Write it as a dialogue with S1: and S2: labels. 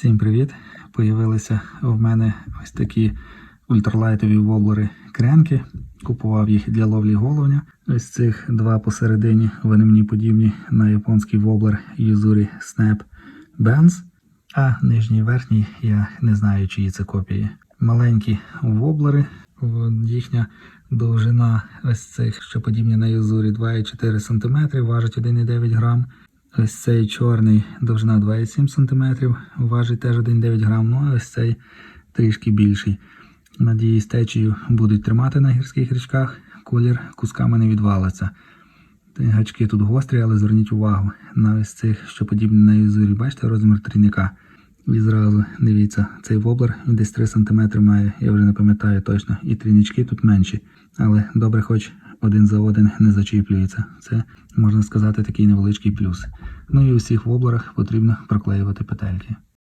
S1: Всім привіт! Появилися в мене ось такі ультралайтові воблери кренки. Купував їх для ловлі головня. Ось цих два посередині вони мені подібні на японський воблер Yuzuri Snap Benz. А нижній і верхній я не знаю, чиї це копії. Маленькі воблери, їхня довжина ось цих, що подібні на Юзурі 2,4 см, важить 1,9 грам. Ось цей чорний довжина 2,7 см, важить теж 1,9 грам, ну а ось цей трішки більший. Надіюсь, течію будуть тримати на гірських річках, колір кусками не відвалиться. Гачки тут гострі, але зверніть увагу на ось цих, що подібні на юзурі. Бачите розмір трійника. І зразу дивіться, цей воблер десь 3 см має, я вже не пам'ятаю точно. І трійнички тут менші. Але добре, хоч один за один не зачіплюється. Це можна сказати такий невеличкий плюс. Ну і у всіх воблерах потрібно проклеювати петельки.